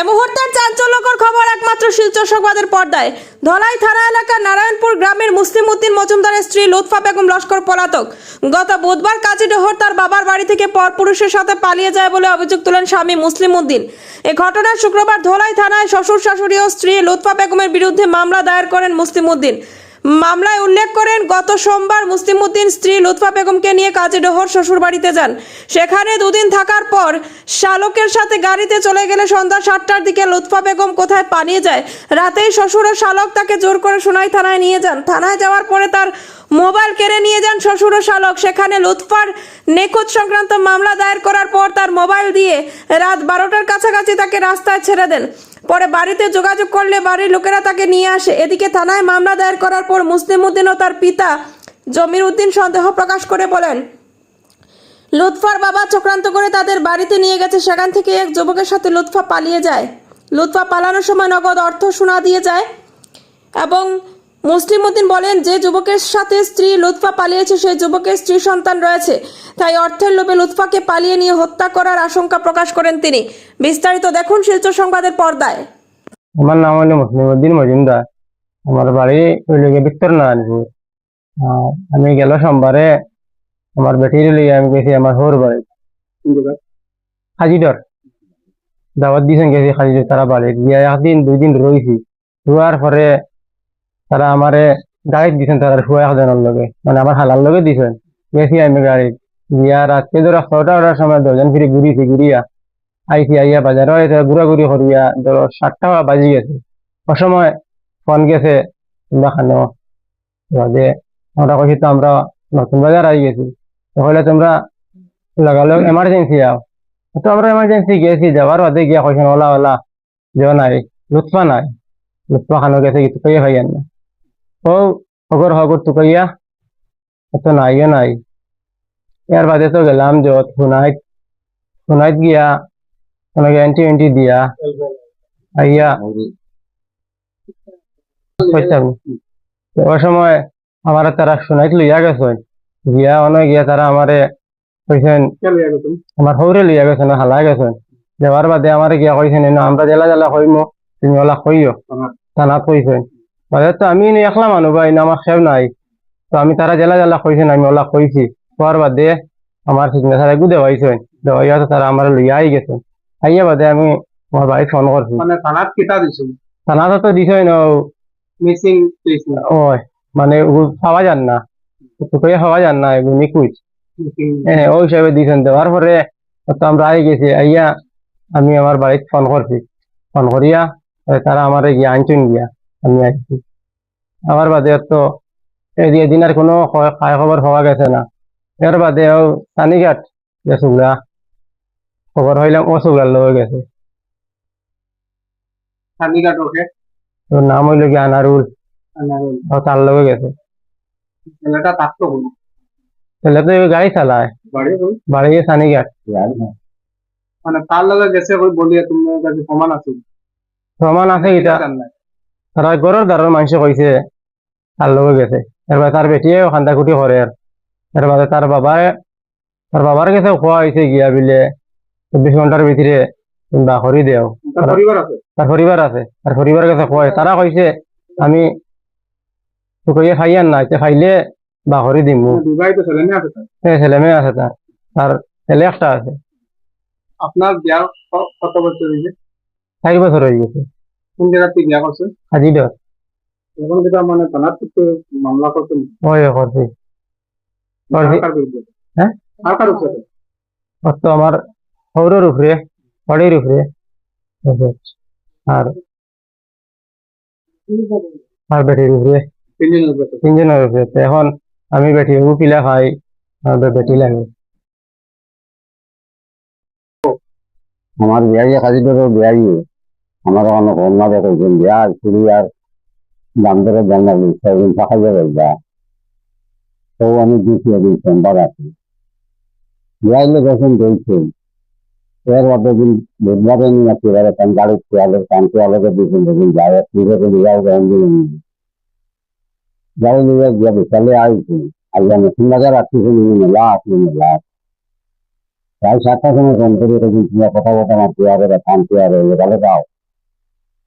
এ মুহূর্তের চাঞ্চল্যকর খবর একমাত্র শিলচর সংবাদের পর্দায়। ধলাই থানা এলাকার নারায়ণপুর গ্রামের মুসলিম উদ্দিন মজুমদারের স্ত্রী লুৎফা বেগম লস্কর পলাতক। গত বুধবার কাজীডোহর তার বাবার বাড়ি থেকে পর পুরুষের সাথে পালিয়ে যায় বলে অভিযোগ তুলেন স্বামী মুসলিম উদ্দিন। এ ঘটনায় শুক্রবার ধলাই থানায় শ্বশুর শাশুড়ি ও স্ত্রী লুৎফা বেগমের বিরুদ্ধে মামলা দায়ের করেন মুসলিম উদ্দিন। মামলায় উল্লেখ করেন, গত সোমবার মুসলিম উদ্দিন স্ত্রী লুৎফা বেগমকে নিয়ে কাজীডোহর শ্বশুর বাড়িতে যান। সেখানে দুদিন থাকার পর শালকের সাথে গাড়িতে চলে গেলে সন্ধ্যা সাতটার দিকে লুৎফা বেগম কোথায় পালিয়ে যায়, রাতেই শ্বশুর ও শালক তাকে জোর করে সোনাই থানায় নিয়ে যান। থানায় যাওয়ার পরে তার মোবাইল কেড়ে নিয়ে যান শ্বশুর ও শালক। সেখানে লুৎফার নিখোঁজ সংক্রান্ত মামলা দায়ের করার পর তার মোবাইল দিয়ে রাত বারোটার কাছাকাছি তাকে রাস্তায় ছেড়ে দেন। পরে বাড়িতে যোগাযোগ করলে বাড়ির লোকেরা তাকে নিয়ে আসে। এদিকে থানায় মামলা দায়ের করার পর মুসলিম উদ্দিন ও তার পিতা জমির উদ্দিন সন্দেহ প্রকাশ করে বলেন, লুৎফার বাবা চক্রান্ত করে তাদের বাড়িতে নিয়ে গেছে। সেখান থেকে এক যুবকের সাথে লুৎফা পালিয়ে যায়। লুৎফা পালানোর সময় নগদ অর্থ শোনা দিয়ে যায় এবং মুসলিম উদ্দিন বলেন, যে যুবকের সাথে স্ত্রী লুৎফা পালিয়েছে, সেই যুবকের স্ত্রী সন্তান রয়েছে। তাই অর্থের লোভে লুৎফাকে পালিয়ে নিয়ে হত্যা করার আশঙ্কা প্রকাশ করেন তিনি। বিস্তারিত দেখুন শিলচর সংবাদের পর্দায়। আমার নাম হলো মুসলিমউদ্দিন মজুমদার। আমার বাড়ি ওইদিকে ভিক্তর নারায়ণপুর। আমি গেল সোমবারে আমার বেটির লিয়ে আমি গেছি আমার হোর বাড়ি। হাজিডর দাওয়াত দিয়েছেন গেছি হাজিডর তারা বাড়ি গিয়ে একদিন, দুই দিন রয়েছি। রোয়ার পরে তারা আমারে গাড়ি দিছেন, তারা শুয়া একজনের লগে। মানে আমার হালার লগে দিছেন। গেছি আমি গাড়ি গিয়া রাত্রে ধরো ছটা ওটার সময় দশজন ফিরে ঘুরিছি, ঘুরিয়া আইসি আইয়া আইসা ঘুরাঘুরি করিয়া ধরো সাতটা বাজি গেছে। অসময় ফোন গেছে তোমরা বাদে আমরা কইছি তো আমরা নতুন বাজার আই গেছি। তাহলে তোমরা লাগালো এমার্জেন্সি আও। তো আমরা এমার্জেন্সি গেছি, যাওয়ার বাদে গিয়া কইছেন, ওলা ওলা যে নাই, লুৎফা নাই। লুৎফা খানো গেছে, কিছু কইয়া খাইয়ান না। ও হগর হগর তুকাইয়া তো নাইও নাই। এর বাদে তো গেলাম যত হুনাইট হুনাইট গিয়া ওনাকে এন্টি এন্টি দিয়া। আইয়া। ওই সময় আমার তারা শুনাইত লইয়া গেছেন গিয়া অনেক গিয়া তারা আমারে কইছেন আমার হৌরে লইয়া গেছেন হালা গেছেন যাওয়ার বাদে আমার গিয়া কইছেন আমরা জেলা জেলা কইমো, তুমি ওলা কইও। থানাত কইছেন বাদে তো আমি একলা মানুহ ভাই না আমার খেও নাই। তো আমি তারা জেলা জেলা কইছেন আমি ওলা কইছি। কোয়ার বাদে আমার সিগনেচার একু দেওয়াইছেন দেওয়াইয়া তো তারা আমার লইয়া আই গেছেন আইয়া বাদে আমি আমার বাড়ি ফোন করছি। মানে থানাত কেটা দিছো? থানাতে তো দিছই না? মিসিং মানে ও পাওয়া যান না। টুকাইয়া পাওয়া যান না এগুলো নিকুচ হ্যাঁ ওই হিসাবে দিছেন দেওয়ার পরে তো আমরা আই গেছি। আইয়া আমি আমার বাড়িতে ফোন করছি। ফোন করিয়া তারা আমার গিয়া আনছুন গিয়া। আমি আইছি। আমার বাদে তো এই দিন আর কোনো খ- খায় খবর পাওয়া গেছে না। এর বাদে সানিঘাট গেছুগলা খবর হইলাম ও সুগলার লগে গেছে। থানিঘাট ওকে ওর নাম হইল গিয়া আনারুল ও তার লগে গেছে। ছেলেটা থাকতো হলো ছেলে তো গাড়ি চালায়। বাড়ি বাড়ি সানিঘাট মানে তার লগে গেছে বলিয়া তোমার কাছে প্রমাণ আছে প্রমাণ আছে এটা তারা গরর দারর মানুষ কইছে তার লগে গেছে। এরপরে তার বেটিয়ে খান্দা খুটি করে আর এর বাদে তার বাবারে তার বাবার কাছে খোয়া হয়েছে গিয়া বিলে। চব্বিশ ঘণ্টার ভিতরে কিংবা হরি দেও তার পরিবার আছে। তার পরিবার কাছে কয় তারা কইছে আমি শুকাইয়ে খাইয়ান না খাইলে বা হরি দিমু বিবাহিত ছেলে মেয়ে আছে তার। তার ছেলে একটা আছে। আপনার বিয়ার কত বছর হয়েছে চার বছর হয়ে গেছে। কোন জায়গা থেকে বিয়া করছে আজি এখন যেটা মানে থানার থেকে মামলা করছেন ওই করছি হ্যাঁ? আর কার উপরে অত আমার সৌরের উপরে বাড়ির উপরে আর আর বেটির উপরে তিনজনের উপরে তো এখন আমি বেটি উকিলা খাই আমার বেটি লাগে। আমার বিয়াই কাজী বিয়াই আমার অনেক কন্যা দেখেছেন বিয়া চুরি আর দাম ধরে জানালি সেদিন থাকা যাবে যা তো আমি দিচ্ছি আমি চেম্বার আছি বিয়াইলে যখন দিয়েছেন এর মধ্যে দিন বুধবারে নিয়ে আসছি এবারে কান গাড়ি চেয়ালের কান চেয়ালকে দিয়েছেন দেখুন যায় ফিরে করে যাও যাই নিয়ে গিয়ে বিকালে আইছি। আইয়া নতুন বাজার আসছি মেলা আসলি মেলা প্রায় সাতটার সময় ফোন করে কথা বলতে আমার চেয়ারে চেয়ারে কেন সুন্দর গেল টান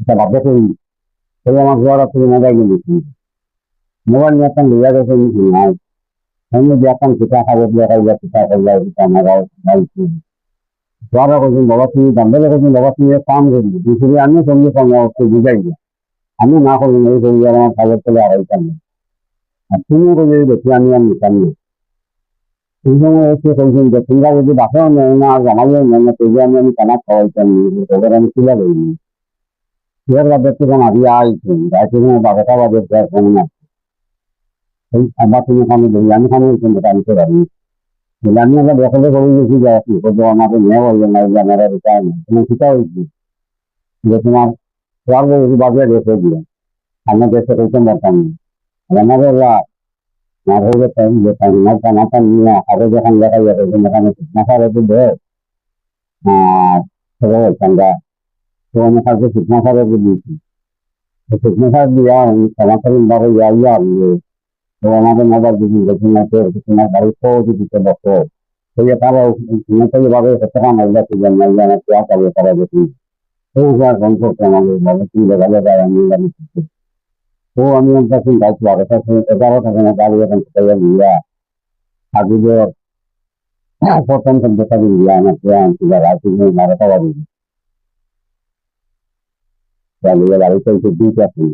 নাই পিঠা পিঠা দিই আমি না। করি না এই করি আর আমার খাবার চলে আর তুমিও করি দেখি, আমি আর নিতাম না। এই সময় এসে কইছেন যে তোমরা যদি বাসাও না আর জানাইও নেই না তবে আমি আমি কানা খাওয়াইতাম তবে আমি তুলে করিনি এর বাদে তখন আমি আইছি রাইতে বারোটা বাজে প্রায় ফোন না এই আবার তুমি খানে দেবি আমি খানে কিন্তু টানতে পারি বলে আমি আবার দখলে করে গেছি যে আপনি কিন্তু আমাকে নিয়ে বললেন না যে আমার রিটায়ার নেই তুমি সেটা হয়েছি যে তোমার তোমার বই বাজে রেখে দিয়ে আমি দেশে কইতে পারতাম না আমাদের না হয়ে গেছে যে মাথা মাথা নিয়ে আগে যখন দেখা যাবে যে মেখানে মাথা রেখে দে আর সেটা আমরা তো আমি কালকে শিক্ষা রেখে দিয়েছি শিক্ষা দিয়া সমাচার বারে ইয়া তো আমাদের মোবাইল যদি দেখি না তো তোমার বাড়ি তো যদি দিতে বসো তো যে তারা উন্নতি ভাবে হতে পারে না কি জানি না জানা কি আকারে তারা দেখি তো যা গল্প করতে আমাদের ভাবে কি ভালো যায় আমি জানি তো আমি একটা চিন্তা করছি আর এটা এগারোটা সময় গাড়ি এখন থেকে নিয়ে আগে যে প্রথম সম্পর্কটা দিয়ে আমার প্রাণ ছিল রাত্রি বারোটা বাজে বাড়িতে এসে দিতে আসি